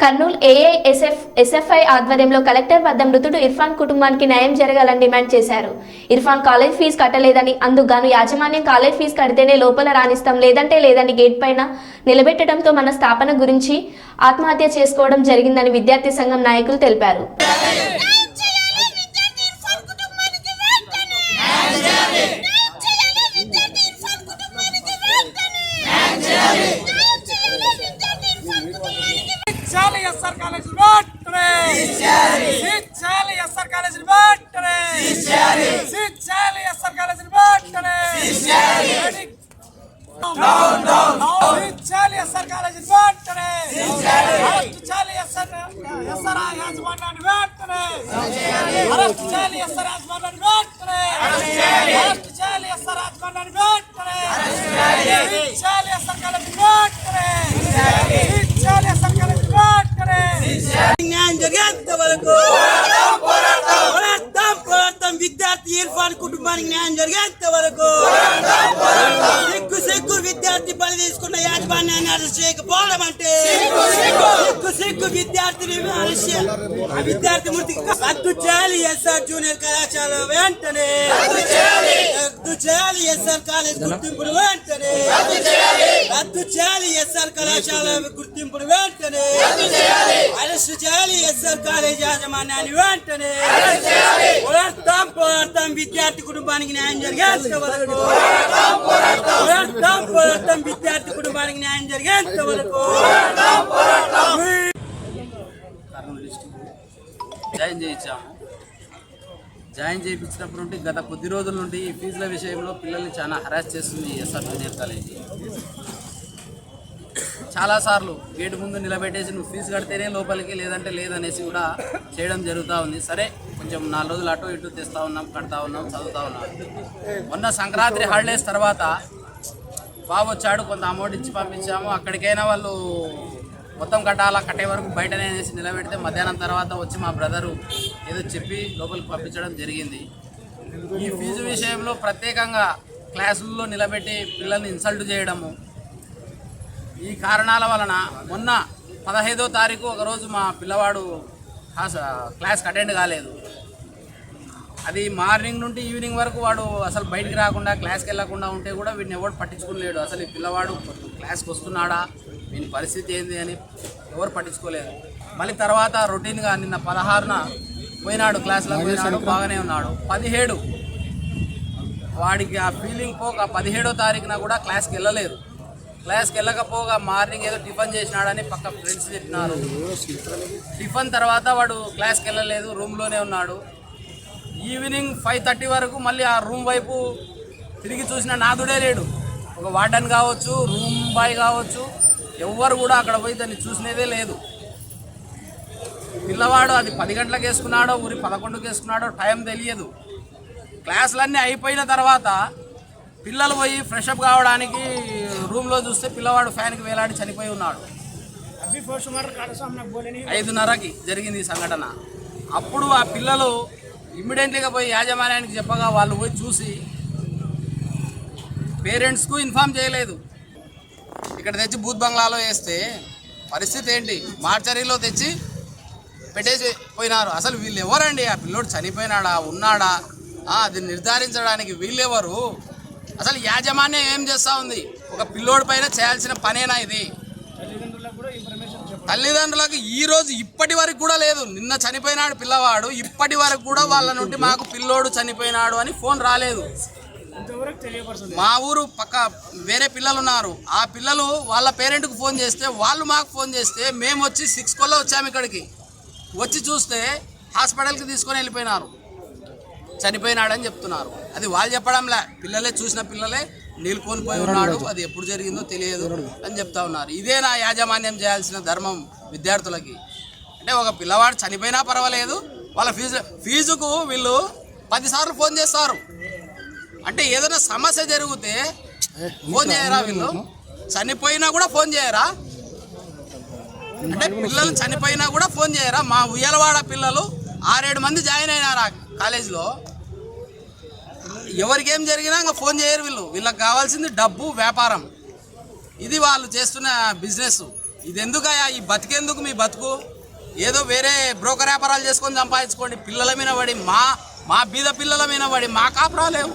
Kurnool A I S F S F I ఆధ్వర్యంలో collector వద్ద మృతుడు ఇర్ఫాన్ కుటుంబానికి న్యాయం జరగాలని డిమాండ్ చేశారు. ఇర్ఫాన్ కాలేజ్ ఫీజు కట్టలేదని అందుకు యాజమాన్యం కాలేజ్ ఫీజు కడితేనే లోపల రాణిస్తాం లేదంటే లేదని గేట్ పైన నిలబెట్టడంతో మన స్థాపన గురించి ఆత్మహత్య చేసుకోవడం జరిగిందని విద్యార్థి సంఘం నాయకులు తెలిపారు న్యాయం చేయాలి విద్యార్థి ఇర్ఫాన్ కుటుంబానికి వెంటనే న్యాయం చేయాలి న్యాయం చేయాలి విద్యార్థి ఇర్ఫాన్ కుటుంబానికి వెంటనే న్యాయం చేయాలి న్యాయం చేయాలి విద్యార్థి ఇర్ఫాన్ కుటుంబానికి ఇచ్చాలి ఎస్ఆర్ కాలేజ్ వెంటనే ఇచ్చాలి ఎస్ఆర్ కాలేజ్ వెంటనే ఇచ్చాలి ఎస్ఆర్ కాలేజ్ వెంటనే. ఇచ్చాలి ఎస్ఆర్ కాలేజ్ వెంటనే. అరెస్ట్ చేయాలి ఎస్ఆర్ ఎస్ఆర్ యాజమాన్యాన్ని వెంటనే. అరెస్ట్ చేయాలి ఎస్ఆర్ యాజమాన్యాన్ని వెంటనే. అరెస్ట్ చేయాలి. ఎస్ఆర్ యాజమాన్యాన్ని వెంటనే. ఇచ్చాలి ఎస్ఆర్ కాలేజ్ వెంటనే. ఇచ్చాలి ఎస్ఆర్ కాలేజ్ వెంటనే. న్యాయం జరిగేంత వరకు Feel ఇర్ఫాన్ కుటుంబానికి న్యాయం జరిగేంత వరకు సిగ్గు సిగ్గు విద్యార్థి బలి తీసుకున్న యాజమాన్యాన్ని అరెస్ట్ చేయకపోవడం అంటే సిగ్గు సిగ్గు. విద్యార్థిని అరెస్ట్ చేయ- ఆ విద్యార్థి మృతికి రద్దు చేయాలి. ఎస్ఆర్ జూనియర్ కళాశాల వెంటనే. రద్దు చేయాలి. ఎస్ఆర్ కాలేజ్ గుర్తింపును వెంటనే. రద్దు చేయాలి. ఎస్ఆర్ కళాశాల గుర్తింపును వెంటనే. అరెస్ట్ చేయాలి. ఎస్ఆర్ కాలేజ్ యాజమాన్యాన్ని వెంటనే. పోరాడతాం పోరాడతాం. విద్యార్థి కుటుంబానికి న్యాయం జరిగేంత వరకు. పోరాడతాం పోరాడతాం విద్యార్థి కుటుంబానికి న్యాయం జరిగేంత వరకు. జాయిన్ చేయించాము. జాయిన్ చేయించినప్పుడు నుండి గత కొద్ది రోజుల నుండి ఈ ఫీజుల విషయంలో పిల్లల్ని చాలా హరాస్ చేస్తుంది ఎస్ఆర్ జూనియర్ కాలేజీ చాలాసార్లు గేటు ముందు నిలబెట్టేసి నువ్వు ఫీజు కడితేనే లోపలికి లేదంటే లేదనేసి కూడా చేయడం జరుగుతూ ఉంది. సరే కొంచెం నాలుగు రోజులు అటు ఇటు తెస్తా ఉన్నాం కడతా ఉన్నాం చదువుతా ఉన్నాం. మొన్న సంక్రాంతి హాలిడేస్ తర్వాత బాబు వచ్చాడు కొంత అమౌంట్ ఇచ్చి పంపించాము. అక్కడికైనా వాళ్ళు మొత్తం కట్టాలా కట్టే వరకు బయటనే అనేసి నిలబెడితే మధ్యాహ్నం తర్వాత వచ్చి మా బ్రదరు ఏదో చెప్పి లోపలికి పంపించడం జరిగింది. ఈ ఫీజు విషయంలో ప్రత్యేకంగా క్లాసుల్లో నిలబెట్టి పిల్లల్ని ఇన్సల్ట్ చేయడము ఈ కారణాల వలన మొన్న పదహైదో తారీఖు ఒకరోజు మా పిల్లవాడు క్లాస్ క్లాస్కి అటెండ్ కాలేదు. అది మార్నింగ్ నుండి ఈవినింగ్ వరకు వాడు అసలు బయటికి రాకుండా క్లాస్కి వెళ్ళకుండా ఉంటే కూడా వీడిని ఎవరు పట్టించుకోలేడు. అసలు ఈ పిల్లవాడు క్లాస్కి వస్తున్నాడా? వీని పరిస్థితి ఏంది అని ఎవరు పట్టించుకోలేదు. మళ్ళీ తర్వాత రొటీన్గా నిన్న పదహారున పోయినాడు క్లాస్లో పోయినాడు బాగానే ఉన్నాడు. పదిహేడు. వాడికి ఆ ఫీలింగ్ పోక పదిహేడో తారీఖున కూడా క్లాస్కి వెళ్ళలేదు క్లాస్కి వెళ్ళకపోగా మార్నింగ్ ఏదో టిఫిన్ చేసినాడని పక్క ఫ్రెండ్స్ చెప్పినారు టిఫిన్ తర్వాత వాడు క్లాస్కి వెళ్ళలేదు రూమ్లోనే ఉన్నాడు. ఈవినింగ్ ఫైవ్ థర్టీ వరకు మళ్ళీ ఆ రూమ్ వైపు తిరిగి చూసిన నాదుడే లేడు. ఒక వార్డెన్ కావచ్చు రూమ్ బాయ్ కావచ్చు ఎవ్వరు కూడా అక్కడ పోయి దాన్ని చూసినదే లేదు. పిల్లవాడు అది పది గంటలకు వేసుకున్నాడో ఊరి పదకొండుకి వేసుకున్నాడో టైం తెలియదు. క్లాసులన్నీ అయిపోయిన తర్వాత పిల్లలు పోయి ఫ్రెషప్ కావడానికి రూమ్లో చూస్తే పిల్లవాడు ఫ్యాన్కి వేలాడి చనిపోయి ఉన్నాడు. ఐదున్నరకి జరిగింది ఈ సంఘటన. అప్పుడు ఆ పిల్లలు ఇమ్మీడియట్లీగా పోయి యాజమాన్యానికి చెప్పగా వాళ్ళు పోయి చూసి పేరెంట్స్కు ఇన్ఫామ్ చేయలేదు. ఇక్కడ తెచ్చి బూత్ బంగ్లాలో వేస్తే పరిస్థితి ఏంటి? మార్చరీలో తెచ్చి పెట్టేసి పోయినారు. అసలు వీళ్ళు ఎవరండి ఆ పిల్లోడు చనిపోయినాడా? ఉన్నాడా? అది నిర్ధారించడానికి వీళ్ళెవరు? అసలు యాజమాన్యం ఏం చేస్తూ ఉంది? ఒక పిల్లోడి పైన చేయాల్సిన పనేనా ఇది? తల్లిదండ్రులకు ఈ రోజు ఇప్పటి వరకు కూడా లేదు. నిన్న చనిపోయినాడు పిల్లవాడు ఇప్పటి వరకు కూడా వాళ్ళ నుండి మాకు పిల్లోడు చనిపోయినాడు అని ఫోన్ రాలేదు. మా ఊరు పక్క వేరే పిల్లలు ఉన్నారు. ఆ పిల్లలు వాళ్ళ పేరెంట్కి ఫోన్ చేస్తే వాళ్ళు మాకు ఫోన్ చేస్తే మేము వచ్చి సిక్స్ కొల్లో వచ్చాము ఇక్కడికి. వచ్చి చూస్తే హాస్పిటల్కి తీసుకొని వెళ్ళిపోయినారు. చనిపోయినాడని చెప్తున్నారు. అది వాళ్ళు చెప్పడంలే. పిల్లలే చూసిన పిల్లలే నీళ్ళు పోయి ఉన్నాడు అది ఎప్పుడు జరిగిందో తెలియదు అని చెప్తా ఉన్నారు. ఇదే నా యాజమాన్యం చేయాల్సిన ధర్మం విద్యార్థులకి. అంటే ఒక పిల్లవాడు చనిపోయినా పర్వాలేదు వాళ్ళ ఫీజు ఫీజుకు వీళ్ళు పదిసార్లు ఫోన్ చేస్తారు. అంటే ఏదైనా సమస్య జరిగితే ఫోన్ చేయరా వీళ్ళు? చనిపోయినా కూడా ఫోన్ చేయరా? అంటే పిల్లలు చనిపోయినా కూడా ఫోన్ చేయరా? మా ఉయ్యలవాడ పిల్లలు ఆరేడు మంది జాయిన్ అయినారు కాలేజీలో? ఎవరికి ఏం జరిగినా ఇంకా ఫోన్ చేయరు వీళ్ళు. వీళ్ళకి కావాల్సింది డబ్బు వ్యాపారం. ఇది వాళ్ళు చేస్తున్న బిజినెస్ ఇది ఎందుకయ్యా ఈ బతికెందుకు మీ బతుకు? ఏదో వేరే బ్రోకర్ వ్యాపారాలు చేసుకొని సంపాదించుకోండి. పిల్లల మీద పడి మా మా బీద పిల్లల మీద పడి మా కాపురాలేవు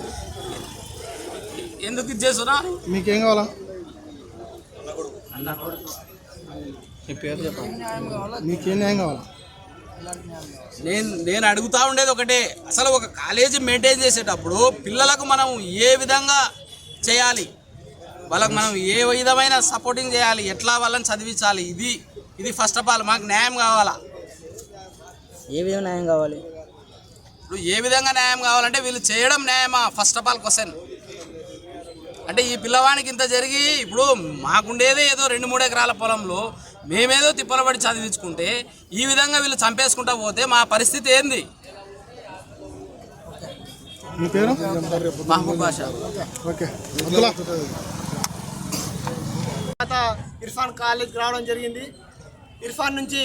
ఎందుకు ఇది చేస్తున్నారు? మీకేం కావాలా? మీ పేరు చెప్పండి. మీకేం న్యాయం కావాలా? నేను నేను అడుగుతా ఉండేది ఒకటే. అసలు ఒక కాలేజీ మెయింటైన్ చేసేటప్పుడు పిల్లలకు మనం ఏ విధంగా చేయాలి? వాళ్ళకి మనం ఏ విధమైన సపోర్టింగ్ చేయాలి? ఎట్లా వాళ్ళని చదివించాలి? ఇది ఇది ఫస్ట్ ఆఫ్ ఆల్ మాకు న్యాయం కావాలా? ఏ విధంగా న్యాయం కావాలి? ఇప్పుడు ఏ విధంగా న్యాయం కావాలంటే వీళ్ళు చేయడం న్యాయమా? ఫస్ట్ ఆఫ్ ఆల్ క్వశ్చన్ అంటే ఈ పిల్లవానికి ఇంత జరిగి ఇప్పుడు మాకుండేదే ఏదో రెండు మూడు ఎకరాల పొలంలో మేమేదో తిప్పలబడి చదివించుకుంటే ఈ విధంగా వీళ్ళు చంపేసుకుంటా పోతే మా పరిస్థితి ఏంది? మహబూబ్ ఇర్ఫాన్ కాలేజ్కి రావడం జరిగింది. ఇర్ఫాన్ నుంచి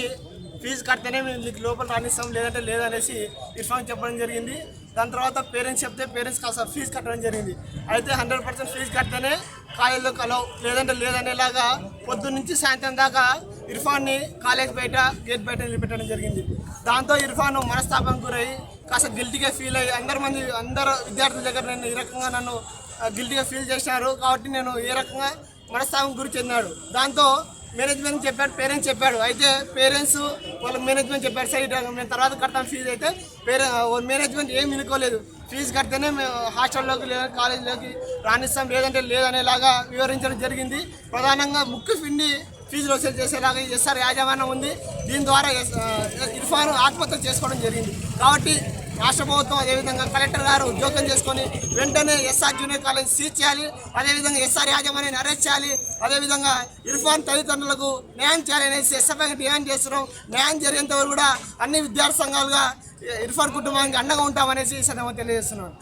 ఫీజు కడితేనే మేము మీకు లోపల రాణిస్తాం లేదంటే లేదనేసి ఇర్ఫాన్ చెప్పడం జరిగింది. దాని తర్వాత పేరెంట్స్ చెప్తే పేరెంట్స్ కాస్త ఫీజు కట్టడం జరిగింది. అయితే హండ్రెడ్ పర్సెంట్ ఫీజు కడితేనే కాలేజీలో కలవు లేదంటే లేదనేలాగా పొద్దున్న నుంచి సాయంత్రం దాకా ఇర్ఫాన్ని కాలేజ్ బయట గేట్ బయట నిలబెట్టడం జరిగింది. దాంతో ఇర్ఫాన్ మనస్తాపం గురై కాస్త గిల్టీగా ఫీల్ అయ్యి అందరి మంది అందరు విద్యార్థుల దగ్గర నేను ఈ రకంగా నన్ను గిల్టీగా ఫీల్ చేసినారు కాబట్టి నేను ఏ రకంగా మనస్తాపం గురి చెందాడు దాంతో మేనేజ్మెంట్ చెప్పాడు పేరెంట్స్ చెప్పాడు. అయితే పేరెంట్స్ వాళ్ళ మేనేజ్మెంట్ చెప్పాడు సరే మేము తర్వాత కడతాం ఫీజు. అయితే పేరెంట్ మేనేజ్మెంట్ ఏం వినుకోలేదు. ఫీజు కడితేనే మేము హాస్టల్లోకి లేదా కాలేజీలోకి రాణిస్తాం లేదంటే లేదనేలాగా వివరించడం జరిగింది. ప్రధానంగా ముక్కు పిండి ఫీజులు వసూలు చేసేలాగా ఎస్ఆర్ యాజమాన్యం ఉంది. దీని ద్వారా ఇర్ఫాన్ ఆత్మహత్య చేసుకోవడం జరిగింది. కాబట్టి రాష్ట్ర ప్రభుత్వం అదేవిధంగా కలెక్టర్ గారు జోక్యం చేసుకొని వెంటనే ఎస్ఆర్ జూనియర్ కాలేజ్ సీజ్ చేయాలి. అదేవిధంగా ఎస్ఆర్ యాజమాన్యాన్ని అరెస్ట్ చేయాలి. అదేవిధంగా ఇర్ఫాన్ తల్లిదండ్రులకు న్యాయం చేయాలనేసి ఎస్ఎఫ్ఐకి డిమాండ్ చేస్తున్నాం. న్యాయం జరిగేంత వరకు కూడా అన్ని విద్యార్థి సంఘాలుగా ఇర్ఫాన్ కుటుంబానికి అండగా ఉంటామనేసి ఈ సందర్భంగా తెలియజేస్తున్నాను.